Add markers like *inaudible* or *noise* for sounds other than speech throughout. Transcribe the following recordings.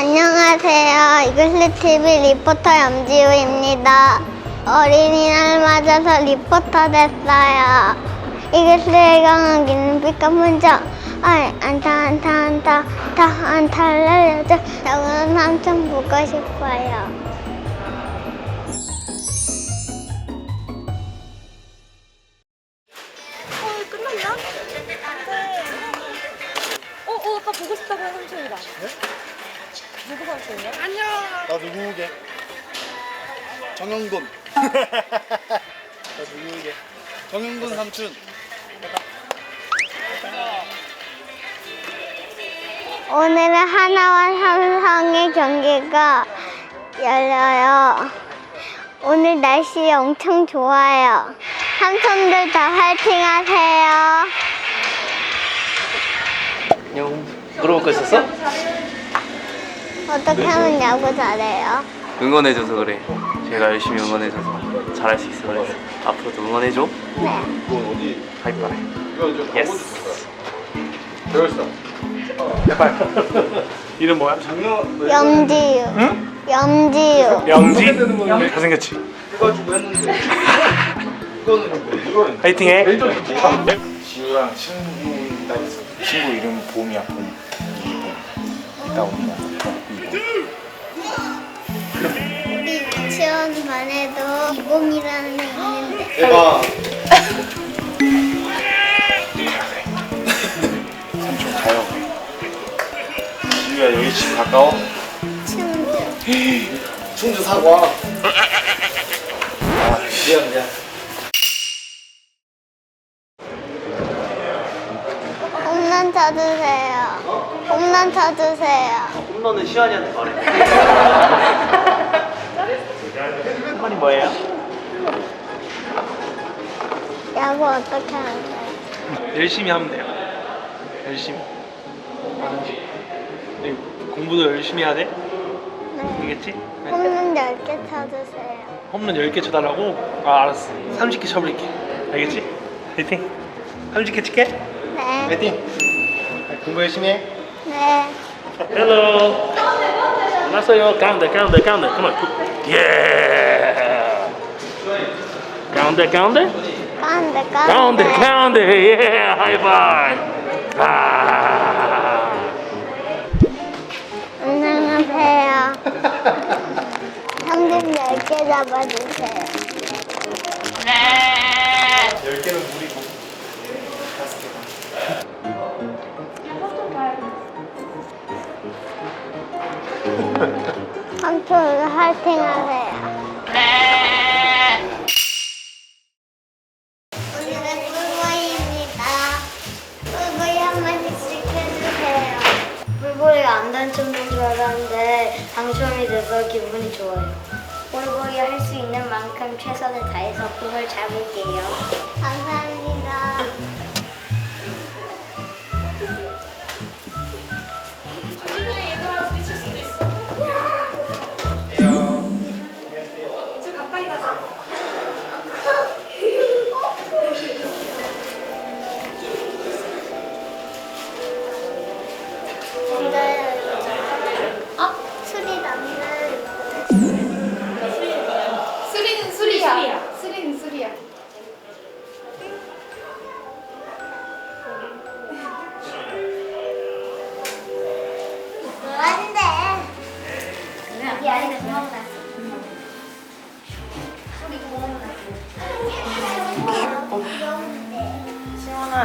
안녕하세요. 이글스 TV 리포터 염지우입니다. 어린이날 맞아서 리포터 됐어요. 이글스의 강하기는 삐까 먼저 아이 안타 안타 안타 다 안타를 날려줘. 저는 삼촌 보고 싶어요. 누구 삼촌이야? 나 누구게? 정영돈. *laughs* 나 누구게? 정영돈 삼촌. 오늘은 하나와 삼성의 경기가 열려요. 오늘 날씨 엄청 좋아요. 삼촌들 다 화이팅 하세요. 영 물어볼 거 있었어? 어떻게 하면 야구 잘해요? 응원해줘서 그래 제가 열심히 응원해줘서 잘할 수 있어 그래서 앞으로도 응원해줘 네. 하이파이 예스 배웠어. 이름 뭐야? 작년 염지유. 염지유. 영지? 잘생겼지? 해가지고 했는데. 이거는 이거는 파이팅해 지우랑 친구 있어. 친구 이름 봄이야 봄. 이봄. 이따. 어, 이봄. 우리 유치원 반에도 이봄이라는 애 있는데 대박. 삼촌 가요. 지우야 여기 집 가까워? 충주. 충주 사과. 아 미안 미안. 홈런 쳐주세요. 홈런 쳐주세요. 홈런은 시환이한테 말해 홈런이 뭐예요? 야구 어떻게 하는데? 열심히 하면 돼요 열심히 뭐든지 그리고 공부도 열심히 해야 돼 네. 알겠지? 홈런 10개 쳐주세요. 홈런 10개 쳐달라고? 아 알았어 30개 쳐버릴게 알겠지? 파이팅 30개 칠게 네. 파이팅. 공부 열심히 해. 네. Hello. 안녕하세요 가운데 가운데 가운데 Come on Yeah. 가운데 가운데 가운데, 가운데 가운데. 가운데 예 하이파이브 아 안녕하세요. 삼겹 10개 잡아주세요. 화이팅 하세요. 오늘은 꿀보이입니다. 꿀보이 한 마디씩 해주세요. 꿀보이가 안 당첨된 줄 알았는데 당첨이 돼서 기분이 좋아요. 꿀보이 할 수 있는 만큼 최선을 다해서 공을 잡을게요. 감사합니다.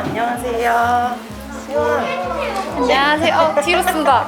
안녕하세요. 안녕하세요. 어, 뒤로 쓴다.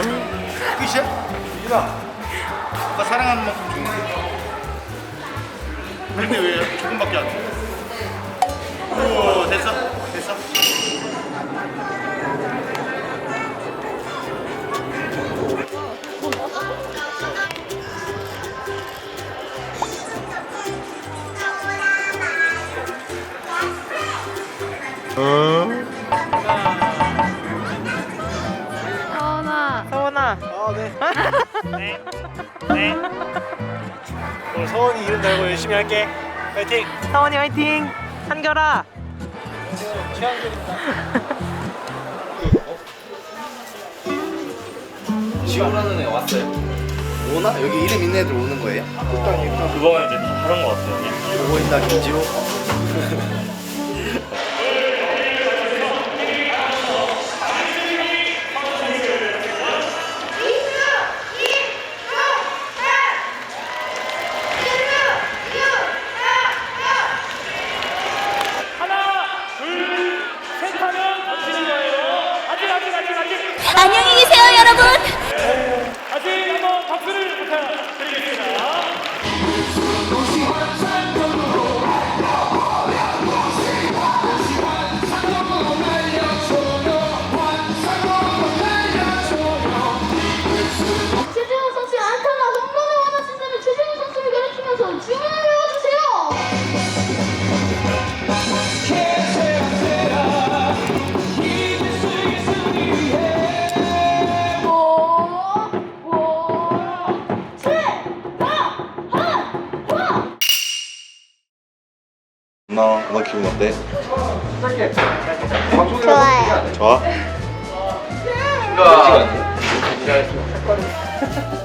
아빠 사랑하는 만큼 줘. 근데 왜 조금밖에 안 돼? 오 됐어? 됐어? 서원아. 아 네. *laughs* 네. 오늘 서원이 이름 달고 열심히 할게. 파이팅. 서원이 화이팅. 한결아. 지원하는 애 왔어요? 오나? 여기 이름 있는 애들 오는 거예요? 그거는 이제 다 다른 것 같아요. 보고 있다 김지호 최 너, 너 기분 어때? 좋아요. 좋아? 시간.